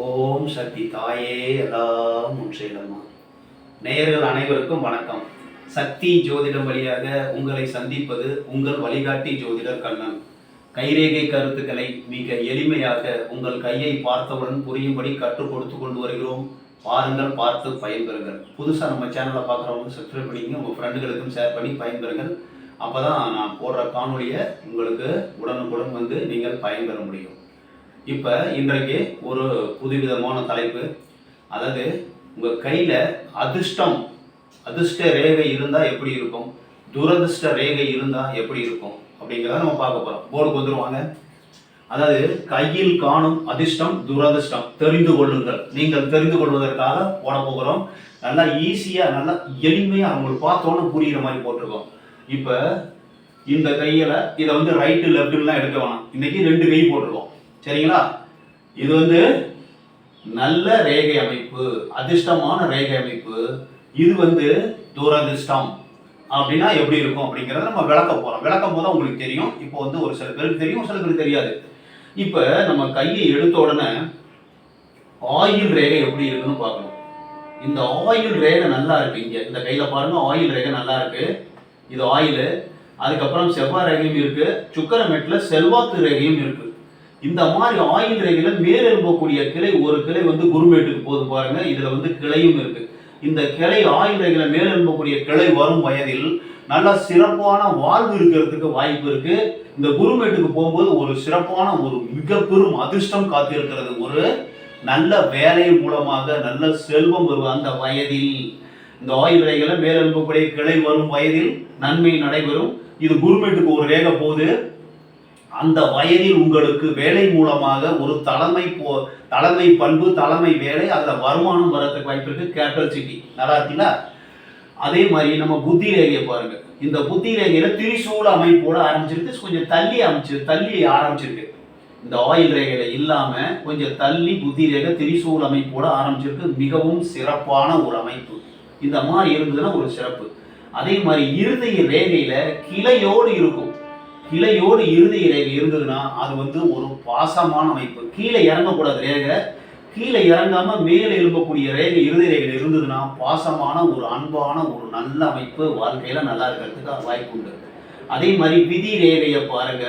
ஓம் சக்தி தாயே எல்லாம் முன்செய்தம்மா நேயர்கள் அனைவருக்கும் வணக்கம். சக்தி ஜோதிடம் வழியாக உங்களை சந்திப்பது உங்கள் வழிகாட்டி ஜோதிடர் கண்ணன். கைரேகை கருத்துக்களை மிக எளிமையாக உங்கள் கையை பார்த்தவுடன் புரியும்படி கற்றுக் கொடுத்து கொண்டு வருகிறோம். பாருங்கள் பார்த்து பயன்பெறுங்கள். புதுசாக நம்ம சேனலை பார்க்குறவங்க சப்ஸ்கிரைப் பண்ணிங்க உங்கள் ஃப்ரெண்டுகளுக்கும் ஷேர் பண்ணி பயன்பெறுங்கள். அப்போ தான் நான் போடுற காணொலியை உங்களுக்கு உடனுக்குடன் வந்து நீங்கள் பயன்பெற முடியும். இப்போ இன்றைக்கு ஒரு புதுவிதமான தலைப்பு. அதாவது உங்கள் கையில் அதிர்ஷ்டம் அதிர்ஷ்ட ரேகை இருந்தால் எப்படி இருக்கும்? துரதிர்ஷ்ட ரேகை இருந்தால் எப்படி இருக்கும்? அப்படிங்கிறத நம்ம பார்க்க போகிறோம் போர்டுக்கு வந்துடுவாங்க அதாவது கையில் காணும் அதிர்ஷ்டம் துரதிர்ஷ்டம். தெரிந்து கொள்ளுங்கள். நீங்கள் தெரிந்து கொள்வதற்காக போட போகிறோம். நல்லா ஈஸியாக நல்லா எளிமையாக அவங்களுக்கு பார்த்தோன்னு புரிகிற மாதிரி போட்டிருக்கோம். இப்போ இந்த கையில் இதை வந்து ரைட்டு லெஃப்ட்டுலாம் எடுக்க வேணாம். இன்றைக்கி ரெண்டு கை போட்டிருக்கோம். சரிங்களா? இது வந்து நல்ல ரேகை அமைப்பு அதிர்ஷ்டமான ரேகை அமைப்பு. இது வந்து துரதிர்ஷ்டம். அப்படின்னா எப்படி இருக்கும் அப்படிங்கிறத நம்ம விளக்க போகிறோம் விளக்கும் போது உங்களுக்கு தெரியும். இப்போ வந்து ஒரு சில பேருக்கு தெரியும் சில பேருக்கு தெரியாது. இப்போ நம்ம கையை எடுத்த உடனே ஆயில் ரேகை எப்படி இருக்குன்னு பார்க்கணும். இந்த ஆயில் ரேகை நல்லா இருக்கு இங்கே. இந்த கையில் பாருங்க ஆயில் ரேகை நல்லா இருக்கு. இது ஆயில். அதுக்கப்புறம் செவ்வாய் ரேகையும் இருக்கு. சுக்கரமேட்ல செல்வாக்கு ரேகையும் இருக்கு. இந்த மாதிரி ஆயில் மேலெழும்பக்கூடிய கிளை ஒரு கிளை வந்து குருமேட்டுக்கு போது பாருங்க. இதுல வந்து கிளையும் இருக்கு. இந்த கிளை ஆயுதிரைகளை மேலெழும்பக்கூடிய கிளை வரும் வயதில் நல்ல சிறப்பான வாழ்வு இருக்கிறதுக்கு வாய்ப்பு இருக்கு. இந்த குருமேட்டுக்கு போகும்போது ஒரு சிறப்பான ஒரு மிக பெரும் அதிர்ஷ்டம் காத்திருக்கிறது. ஒரு நல்ல வேலை மூலமாக நல்ல செல்வம் வருவது அந்த வயதில். இந்த ஆயுதிரைகளை மேலெழும்பக்கூடிய கிளை வரும் வயதில் நன்மை நடைபெறும். இது குருமேட்டுக்கு ஒரு ரேகை போகுது. அந்த வயதில் உங்களுக்கு வேலை மூலமாக ஒரு தலைமை போ தலைமை பண்பு தலைமை வேலை அதில் வருமானம் வரதுக்கு வாய்ப்பு இருக்கு. Capital city. நல்லா இருக்கீங்களா? அதே மாதிரி நம்ம புத்தி ரேகையை பாருங்க. இந்த புத்தி ரேகையில திரிசூல அமைப்போட ஆரம்பிச்சிருக்கு. கொஞ்சம் தள்ளி அமைச்சு தள்ளி ஆரம்பிச்சிருக்கு. இந்த ஆயில் ரேகையில இல்லாம கொஞ்சம் தள்ளி புத்தி ரேகை திரிசூல் அமைப்போட ஆரம்பிச்சிருக்கு. மிகவும் சிறப்பான ஒரு அமைப்பு. இந்த மாதிரி இருந்ததுன்னா ஒரு சிறப்பு. அதே மாதிரி இருதய ரேகையில கிளையோடு இருக்கும். கிளையோடு இறுதி ரேகை இருந்ததுன்னா அது வந்து ஒரு பாசமான அமைப்பு. கீழே இறங்கக்கூடாது ரேகை. கீழே இறங்காம மேலே எழும்பக்கூடிய ரேகை இறுதி ரேகையில் இருந்ததுன்னா பாசமான ஒரு அன்பான ஒரு நல்ல அமைப்பு வாழ்க்கையில நல்லா இருக்கிறதுக்கு வாய்ப்பு உண்டு. அதே மாதிரி விதி ரேகையை பாருங்க.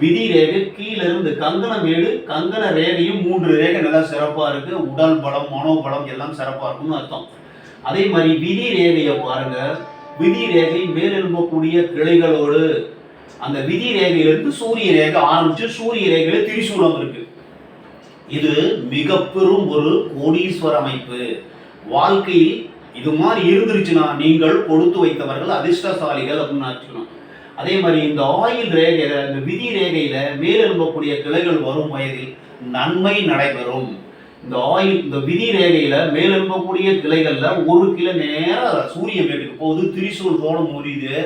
விதி ரேகை கீழே இருந்து கங்கணமேடு கங்கண ரேகையும் மூன்று ரேகை நல்லா சிறப்பா இருக்கு. உடல் பலம் மனோபலம் எல்லாம் சிறப்பா இருக்கும்னு அர்த்தம். அதே மாதிரி விதி ரேகையை பாருங்க. விதி ரேகை மேலெழும்பக்கூடிய கிளைகளோடு அந்த விதி ரேகையிலிருந்து சூரிய ரேகை ஆரம்பிச்சு சூரிய ரேகையில திரிசூலம் இருக்கு. இது மிக பெரும் ஒரு கோடீஸ்வர அமைப்பு. வாழ்க்கையில் இது மாதிரி இருந்துருச்சுன்னா நீங்கள் கொடுத்து வைத்தவர்கள் அதிர்ஷ்டசாலிகள் அப்படின்னு வச்சுக்கணும். அதே மாதிரி இந்த ஆயில் ரேகையில இந்த விதி ரேகையில மேலெழும்பக்கூடிய கிளைகள் வரும் வயதில் நன்மை நடைபெறும். இந்த ஆயில் இந்த விதி ரேகையில மேலெழும்பக்கூடிய கிளைகள்ல ஒரு கிலோ நேரம் சூரிய மேட்டுக்கு போகுது திரிசூல் தோண முடியுது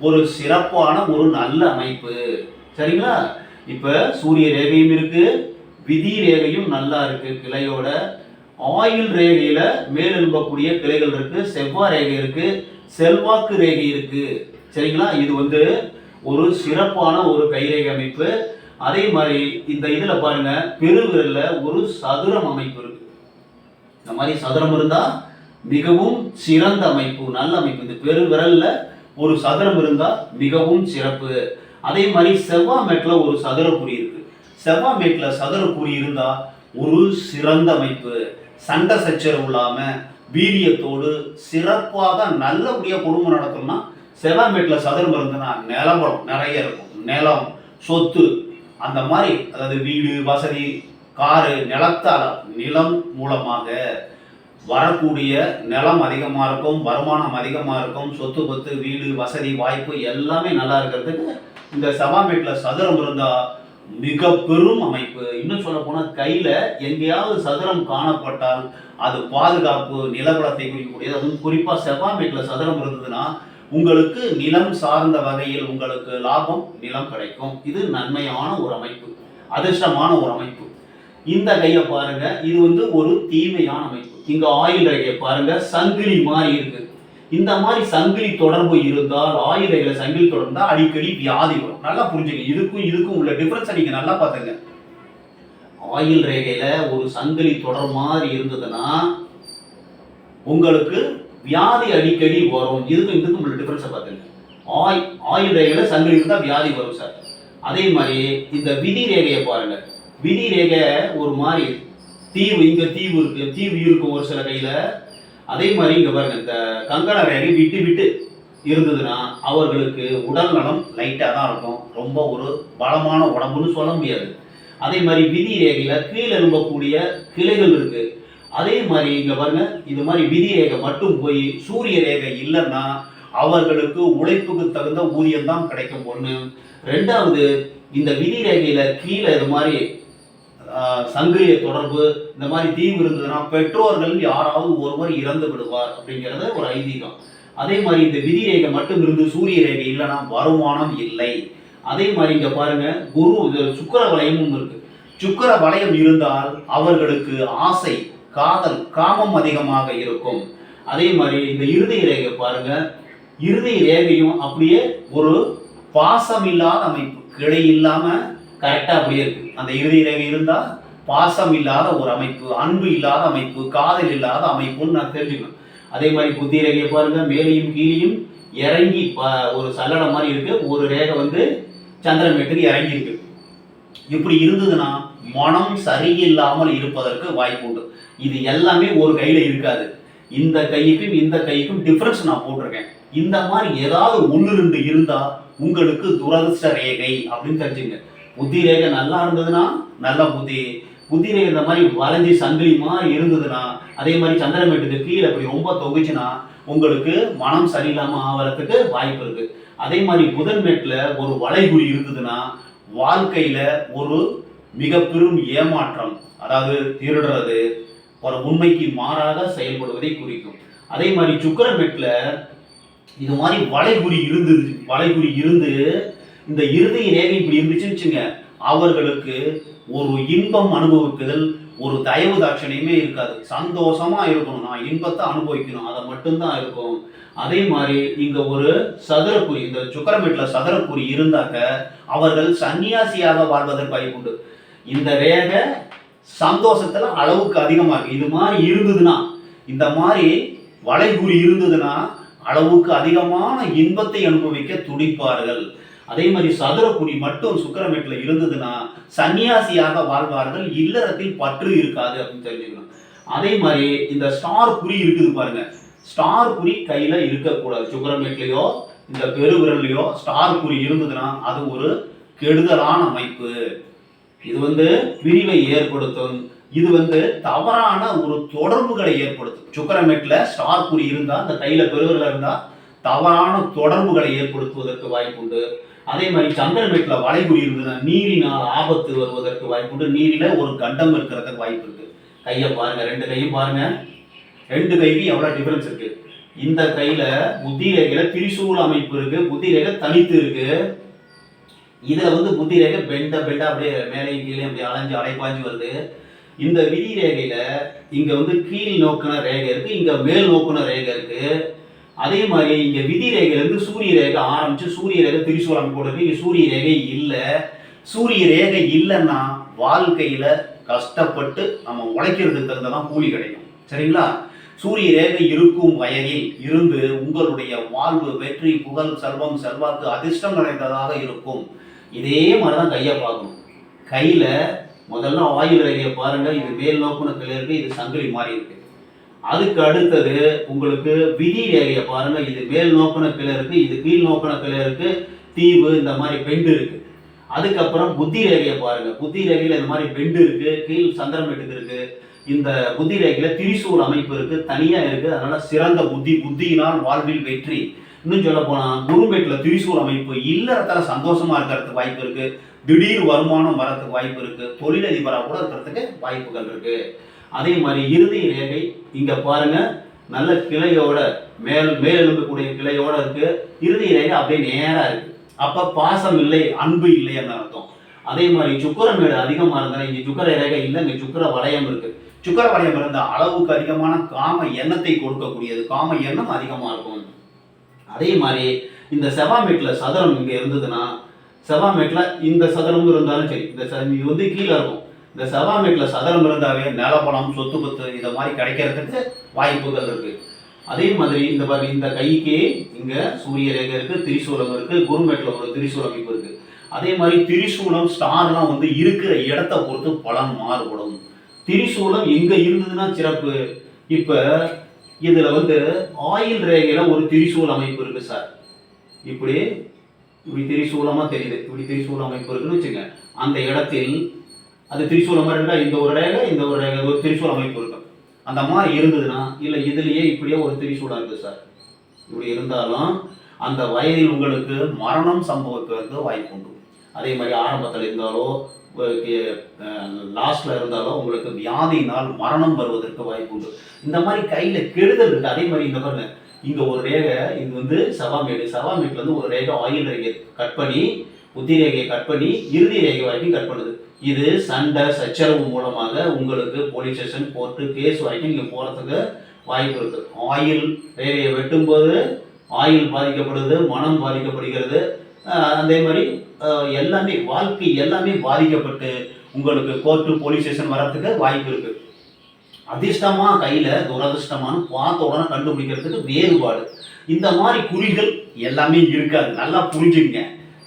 ஒரு சிறப்பான ஒரு நல்ல அமைப்பு. சரிங்களா? இப்ப சூரிய ரேகையும் இருக்கு விதி ரேகையும் நல்லா இருக்கு கிளையோட. ஆயில் ரேகையில மேலெழும்பக்கூடிய கிளைகள் இருக்கு செவ்வாய் ரேகை இருக்கு செல்வாக்கு ரேகை இருக்கு. சரிங்களா? இது வந்து ஒரு சிறப்பான ஒரு கைரேகை அமைப்பு. அதே மாதிரி இந்த இதுல பாருங்க பெருவிரல்ல ஒரு சதுரம் அமைப்பு இருக்கு. இந்த மாதிரி சதுரம் இருந்தா மிகவும் சிறந்த அமைப்பு நல்ல அமைப்பு. இந்த பெருவிரல்ல ஒரு சதுரம் இருந்தால் மிகவும் சிறப்பு. அதே மாதிரி செவ்வாய் மேட்டில் ஒரு சதுர குறி இருக்கு. செவ்வாய் மேட்டில் சதுர குறி இருந்தால் ஒரு சிறந்த அமைப்பு. சண்டை சச்சரவு இல்லாமல் வீரியத்தோடு சிறப்பாக நல்லபடியாக குடும்பம் நடத்தணும்னா செவ்வாய் மேட்டில் சதுரம் இருந்ததுன்னா நிலவரம் நிறைய இருக்கும். நிலம் சொத்து அந்த மாதிரி அதாவது வீடு வசதி காரு நிலத்தால நிலம் மூலமாக. வரக்கூடிய நிலம் அதிகமாக இருக்கும் வருமானம் அதிகமாக இருக்கும் சொத்து பத்து வீடு வசதி வாய்ப்பு எல்லாமே நல்லா இருக்கிறதுக்கு இந்த சபாமேட்டில் சதுரம் இருந்தால் மிக பெரும் அமைப்பு. இன்னும் சொல்ல போனால் கையில் எங்கேயாவது சதுரம் காணப்பட்டால் அது பாதுகாப்பு நிலவளத்தை குறிக்கக்கூடியது. அதுவும் குறிப்பாக செவ்வாமேட்டில் சதுரம் இருந்ததுன்னா உங்களுக்கு நிலம் சார்ந்த வகையில் உங்களுக்கு லாபம் நிலம் கிடைக்கும். இது நன்மையான ஒரு அமைப்பு அதிர்ஷ்டமான ஒரு அமைப்பு. இந்த கையை பாருங்க இது வந்து ஒரு தீமையான அமைப்பு. இங்க ஆயுள் ரேகையை பாருங்க சங்கிலி மாதிரி இருக்கு. இந்த மாதிரி சங்கிலி தொடர்பு இருந்தால் ஆயில் ரேகையில சங்கிலி தொடர்ந்தா அடிக்கடி வியாதி வரும். நல்லா புரிஞ்சுங்க. இதுக்கும் இதுக்கும் உள்ள டிஃபரன்ஸை நீங்க நல்லா பார்த்துங்க. ஆயுள் ரேகையில ஒரு சங்கிலி தொடர் மாதிரி இருந்ததுன்னா உங்களுக்கு வியாதி அடிக்கடி வரும். இதுக்கும் இதுக்கும் உள்ள டிஃபரன்ஸை பார்த்துங்க. ஆய் ஆயுள் ரேகையில சங்கிலி இருந்தால் வியாதி வரும் சார். அதே மாதிரி இந்த விதி ரேகையை பாருங்க. விதி ரேகை ஒரு மாதிரி தீவு இங்க தீவு இருக்கு. தீவு இருக்கும் ஒரு சில கையில. அதே மாதிரி இங்க பாருங்க இந்த கங்கண ரேகை விட்டு விட்டு இருந்ததுன்னா அவர்களுக்கு உடல் நலம் லைட்டாக தான் இருக்கும். ரொம்ப ஒரு பலமான உடம்புன்னு சொல்ல முடியாது. அதே மாதிரி விதி ரேகையில கீழே எழும்பக்கூடிய கிளைகள் இருக்கு. அதே மாதிரி இங்க பாருங்க இது மாதிரி விதி ரேகை மட்டும் போய் சூரிய ரேகை இல்லைன்னா அவர்களுக்கு உழைப்புக்கு தகுந்த ஊதியம் தான் கிடைக்கும் ஒண்ணு ரெண்டாவது இந்த விதி ரேகையில கீழே இது மாதிரி சங்கிலிய தொடர்பு இந்த மாதிரி தீவு இருந்ததுன்னா பெற்றோர்கள் யாராவது ஒருவர் இறந்து விடுவார் அப்படிங்கிறது ஒரு ஐதீகம். அதே மாதிரி இந்த விதி ரேகை மட்டும் இருந்து சூரிய ரேகை இல்லைன்னா வருமானம் இல்லை. அதே மாதிரி இங்க பாருங்க குரு சுக்கர சுக்கிர வளையமும் இருக்கு. சுக்கிர வளையம் இருந்தால் அவர்களுக்கு ஆசை காதல் காமம் அதிகமாக இருக்கும். அதே மாதிரி இந்த இறுதி ரேகை பாருங்க இறுதி ரேகையும் அப்படியே ஒரு பாசம் இல்லாத அமைப்பு கிளை இல்லாம கரெக்டாக அப்படியே இருக்கு அந்த இறுதி ரேகை இருந்தால் பாசம் இல்லாத ஒரு அமைப்பு அன்பு இல்லாத அமைப்பு காதல் இல்லாத அமைப்புன்னு நான் தெரிஞ்சுக்கணும். அதே மாதிரி புத்தி ரேகையை பாருங்க மேலையும் கீழையும் இறங்கி ஒரு சல்லடை மாதிரி இருக்கு. ஒரு ரேகை வந்து சந்திரமேட்டுக்கு இறங்கி இருக்கு இப்படி இருந்ததுன்னா மனம் சரியில்லாமல் இருப்பதற்கு வாய்ப்பு உண்டு. இது எல்லாமே ஒரு கையில இருக்காது. இந்த கைக்கும் இந்த கைக்கும் டிஃப்ரென்ஸ் நான் போட்டிருக்கேன். இந்த மாதிரி ஏதாவது ஒன்று ரெண்டு இருந்தா உங்களுக்கு துரதிருஷ்ட ரேகை அப்படின்னு தெரிஞ்சுங்க. புத்தி ரேகை நல்லா இருந்ததுன்னா நல்ல புத்தி. புத்தி ரேகை இந்த மாதிரி வளைஞ்சி சங்கிலி மாதிரி இருந்ததுன்னா அதே மாதிரி சந்திரமேட்டுக்கு கீழே அப்படி ரொம்ப தொகுச்சுன்னா உங்களுக்கு மனம் சரியில்லாமல் ஆகிறதுக்கு வாய்ப்பு இருக்கு. அதே மாதிரி புதன் மேட்டில் ஒரு வளைகுறி இருந்ததுன்னா வாழ்க்கையில ஒரு மிக பெரும் ஏமாற்றம் அதாவது திருடுறது ஒரு உண்மைக்கு மாறாக செயல்படுவதை குறிக்கும். அதே மாதிரி சுக்கரமேட்டில் இது மாதிரி வளைகுறி இருந்தது வளைகுறி இருந்து இந்த இருதய ரேகை இப்படி இருந்துச்சுன்னு வச்சுங்க அவர்களுக்கு ஒரு இன்பம் அனுபவிக்குதல் ஒரு தயவு தாட்சணியமே இருக்காது. சந்தோஷமா இருக்கணும். நான் இன்பத்தை அனுபவிக்கணும். அதை மட்டும்தான் இருக்கும். அதே மாதிரி இங்க ஒரு சதுரக்குறி இந்த சுக்கரமேட்டில் சதுரக்குறி இருந்தாக்க அவர்கள் சன்னியாசியாக வாழ்வதற்கு வாய்ப்பு உண்டு. இந்த ரேகை சந்தோஷத்துல அளவுக்கு அதிகமா இருக்கு. இது மாதிரி இருந்ததுன்னா இந்த மாதிரி வளைகுறி இருந்ததுன்னா அளவுக்கு அதிகமான இன்பத்தை அனுபவிக்க துடிப்பார்கள். அதே மாதிரி சதுரக்குடி மட்டும் சுக்கரமேட்டில் இருந்ததுன்னா சன்னியாசியாக வாழ்வார்கள் இல்லறத்தில் பற்று இருக்காது அப்படின்னு தெரிஞ்சுக்கணும். அதே மாதிரி இந்த ஸ்டார் குறி இருக்குது பாருங்க. ஸ்டார் குறி கையில இருக்கக்கூடாது. சுக்கரமேட்லையோ இந்த பெருவிரல்லையோ ஸ்டார் குறி இருந்ததுன்னா அது ஒரு கெடுதலான அமைப்பு. இது வந்து பிரிவை ஏற்படுத்தும். இது வந்து தவறான ஒரு தொடர்புகளை ஏற்படுத்தும். சுக்கரமேட்ல ஸ்டார் குறி இருந்தா அந்த கையில பெருவிரல் இருந்தா தவறான தொடர்புகளை ஏற்படுத்துவதற்கு வாய்ப்புண்டு. அதே மாதிரி சந்திரமேட்டில் வளைகுறி இருந்ததுன்னா நீரினால் ஆபத்து வருவதற்கு வாய்ப்பு உண்டு. நீரில் ஒரு கண்டம் இருக்கிறதுக்கு வாய்ப்பு இருக்கு. கையை பாருங்க ரெண்டு கையும் பாருங்க. ரெண்டு கைக்கு எவ்வளோ டிஃபரன்ஸ் இருக்கு? இந்த கையில புத்தி ரேகையில திரிசூல் அமைப்பு இருக்கு புத்தி ரேகை தனித்து இருக்கு. இதுல வந்து புத்தி ரேகை பெண்ட பெண்டா அப்படியே மேலே கீழே அப்படியே அலைஞ்சு அலைப்பாஞ்சு வருது. இந்த விதி ரேகையில இங்க வந்து கீழ் நோக்கின ரேகை இருக்கு இங்க மேல் நோக்கின ரேகை இருக்கு. அதே மாதிரி இங்க விதி ரேகையிலிருந்து சூரிய ரேகை ஆரம்பிச்சு சூரிய ரேகை திரிசூலம் போடுறது இங்க சூரிய ரேகை இல்லை. சூரிய ரேகை இல்லைன்னா வாழ்க்கையில கஷ்டப்பட்டு நம்ம உழைக்கிறதுக்கு தகுந்ததான் கூலி கிடைக்கும். சரிங்களா? சூரிய ரேகை இருக்கும் வயதில் இருந்து உங்களுடைய வாழ்வு வெற்றி புகழ் செல்வம் செல்வாக்கு அதிர்ஷ்டம் நிறைந்ததாக இருக்கும். இதே மாதிரி தான் கையை பார்க்கணும். கையில முதல்ல ஆயுள் ரேகையை பாருங்க இது மேல் நோக்குன கிளை இது சங்கிலி மாதிரி இருக்கு. அதுக்கு அடுத்தது உங்களுக்கு விதி ரேகையை பாருங்க. இது மேல் நோக்குன கிளை இருக்கு இது கீழ் நோக்குன கிளை இருக்கு தீவு இந்த மாதிரி பெண்டு இருக்கு. அதுக்கப்புறம் புத்தி ரேகையை பாருங்க. புத்தி ரேகையில இந்த மாதிரி பெண்டு இருக்கு கீழ் சந்திரமேட்டுக்கு இருக்கு இந்த புத்தி ரேகையில திரிசூல் அமைப்பு இருக்கு தனியா இருக்கு. அதனால சிறந்த புத்தி புத்தியினால் வாழ்வில் வெற்றி. இன்னும் சொல்ல போனா குருமேட்ல திரிசூல் அமைப்பு இல்லறத்துல சந்தோஷமா இருக்கிறதுக்கு வாய்ப்பு இருக்கு. திடீர் வருமானம் வரத்துக்கு வாய்ப்பு இருக்கு. தொழிலதிபராக கூட இருக்கிறதுக்கு வாய்ப்புகள் இருக்கு. அதே மாதிரி இறுதி ரேகை இங்க பாருங்க. நல்ல கிளையோட மேல் மேல் எழும்பக்கூடிய கிளையோட இருக்கு. இறுதி ரேகை அப்படியே நேரா இருக்கு. அப்ப பாசம் இல்லை அன்பு இல்லைன்னு அர்த்தம். அதே மாதிரி சுக்கரமேடு அதிகமா இருந்தா இங்க சுக்கர ரேகை இல்லை இங்க சுக்கர வளையம் இருக்கு. சுக்கர வளையம் இருந்த அளவுக்கு அதிகமான காம எண்ணத்தை கொடுக்கக்கூடியது. காம எண்ணம் அதிகமா இருக்கும். அதே மாதிரி இந்த செவாமேட்டில் சதுரம் இங்கே இருந்ததுன்னா செவாமேட்டில் இந்த சதுரமும் இருந்தாலும் சரி இந்த ச- இது வந்து கீழே இருக்கும். இந்த செவ்வாமேட்டில் சதனம் இருந்தாவே நிலப்பணம் சொத்து பத்து இதை மாதிரி கிடைக்கிறதுக்கு வாய்ப்புகள் இருக்கு. அதே மாதிரி இந்த மாதிரி இந்த கைக்கு இங்க சூரிய ரேகை இருக்கு திரிசூலம் இருக்கு குருமேட்டில் ஒரு திரிசூலம் அமைப்பு இருக்கு. அதே மாதிரி திரிசூலம் ஸ்டார்லாம் வந்து இருக்கிற இடத்த பொறுத்து பலன் மாறுபடும். திரிசூலம் எங்க இருந்ததுன்னா சிறப்பு. இப்ப இதுல வந்து ஆயில் ரேகையில ஒரு திரிசூல் அமைப்பு இருக்கு சார். இப்படி இப்படி திரிசூலமா தெரியுது. இப்படி திரிசூல் அமைப்பு இருக்குன்னு வச்சுங்க அந்த இடத்தில் அது திரிசூலம் மாதிரி இருந்தால் இந்த ஒரு ரேகை இந்த ஒரு ரேகை ஒரு திரிசூல் அமைப்பு இருக்கும். அந்த மாதிரி இருந்ததுன்னா இல்லை இதுலேயே இப்படியே ஒரு திரிசூலாக இருக்குது சார். இப்படி இருந்தாலும் அந்த வயதில் உங்களுக்கு மரணம் சம்பவிப்பதற்கு வாய்ப்பு உண்டு. அதே மாதிரி ஆரம்பத்தில் இருந்தாலோ லாஸ்ட்ல இருந்தாலோ உங்களுக்கு வியாதியினால் மரணம் வருவதற்கு வாய்ப்பு உண்டு. இந்த மாதிரி கையில கெடுதல் இருக்கு. அதே மாதிரி இந்த பாருங்க இங்க ஒரு ரேகை இது வந்து சவாமேடு சவாமேட்ல இருந்து ஒரு ரேகை ஆயில் ரேகை கட் பண்ணி உத்தி ரேகையை கட் பண்ணி இறுதி ரேகை வரைக்கும் கட் பண்ணுது. இது சண்டை சச்சரவு மூலமாக உங்களுக்கு போலீஸ் ஸ்டேஷன் கோர்ட்டு கேஸ் வரைக்கும் நீங்கள் போகிறதுக்கு வாய்ப்பு இருக்கு. ஆயில் ரேகையை வெட்டும்போது ஆயில் பாதிக்கப்படுது மனம் பாதிக்கப்படுகிறது. அதே மாதிரி எல்லாமே வாழ்க்கை எல்லாமே பாதிக்கப்பட்டு உங்களுக்கு கோர்ட்டு போலீஸ் ஸ்டேஷன் வர்றதுக்கு வாய்ப்பு இருக்கு. அதிர்ஷ்டமா கையில துரதிர்ஷ்டமானு பார்த்த உடனே கண்டுபிடிக்கிறதுக்கு வேறுபாடு. இந்த மாதிரி குறிகள் எல்லாமே இருக்காது. நல்லா புரிஞ்சுங்க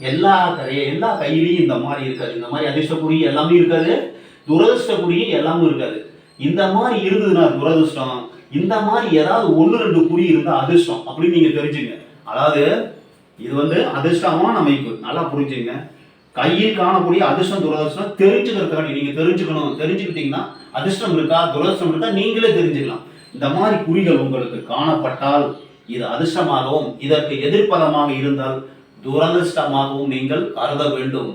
எல்லா கை- எல்லா கையிலையும் இந்த மாதிரி இருக்காது. இந்த மாதிரி அதிர்ஷ்ட எல்லாமே இருக்காது. துரதிர்ஷ்ட குறி எல்லாமே இருக்காது. இந்த மாதிரி இருந்ததுன்னா துரதிர்ஷ்டம். இந்த மாதிரி ஏதாவது ஒன்று ரெண்டு குறி இருந்தா அதிர்ஷ்டம் அப்படின்னு நீங்க தெரிஞ்சுங்க. அதாவது இது வந்து அதிர்ஷ்டமான அமைப்பு. நல்லா புரிஞ்சுங்க. கையில் காணக்கூடிய அதிர்ஷ்டம் துரதிர்ஷ்டம் தெரிஞ்சுக்கிறதுக்காண்டி நீங்க தெரிஞ்சுக்கணும். தெரிஞ்சுக்கிட்டீங்கன்னா அதிர்ஷ்டம் இருக்கா துரதிர்ஷ்டம் இருக்கா நீங்களே தெரிஞ்சுக்கலாம். இந்த மாதிரி குறிகள் உங்களுக்கு காணப்பட்டால் இது அதிர்ஷ்டமாகவும் இதற்கு எதிர்ப்பதமாக இருந்தால் துரதிர்ஷ்டமாகவும் நீங்கள் கருத வேண்டும்.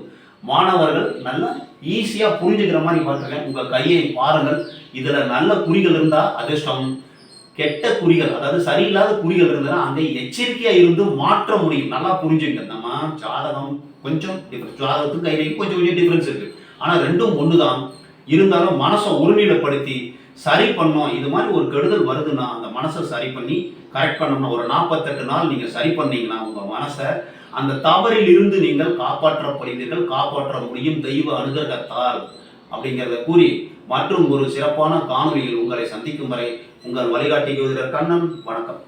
மாணவர்கள் நல்லா ஈஸியாக புரிஞ்சுக்கிற மாதிரி பார்த்துருக்கேன். உங்கள் கையை பாருங்கள். இதில் நல்ல குறிகள் இருந்தால் அதிர்ஷ்டம். கெட்ட குறிகள் அதாவது சரியில்லாத குறிகள் இருந்ததுன்னா அங்கே எச்சரிக்கையாக இருந்து மாற்ற முடியும். நல்லா புரிஞ்சுங்க. நம்ம ஜாதகம் கொஞ்சம் டிஃப்ரென்ஸ் ஜாதகத்துக்கும் கையிலையும் கொஞ்சம் கொஞ்சம் டிஃப்ரென்ஸ் இருக்குது ஆனால் ரெண்டும் ஒன்று தான் இருந்தாலும் மனசை ஒருநிலைப்படுத்தி சரி பண்ணோம். இது மாதிரி ஒரு கெடுதல் வருதுன்னா அந்த மனசை சரி பண்ணி கரெக்ட் பண்ணணும் ஒரு நாற்பத்தெட்டு நாள் நீங்கள் சரி பண்ணீங்கன்னா உங்கள் மனசை அந்த தவறில் இருந்து நீங்கள் காப்பாற்றப்படுவீர்கள் காப்பாற்ற முடியும் தெய்வ அனுகிரகத்தால் அப்படிங்கிறத கூறி மற்றும் ஒரு சிறப்பான காணொலியில் உங்களை சந்திக்கும் வரை உங்கள் வழிகாட்டி ஜோதிடர் கண்ணன் வணக்கம்.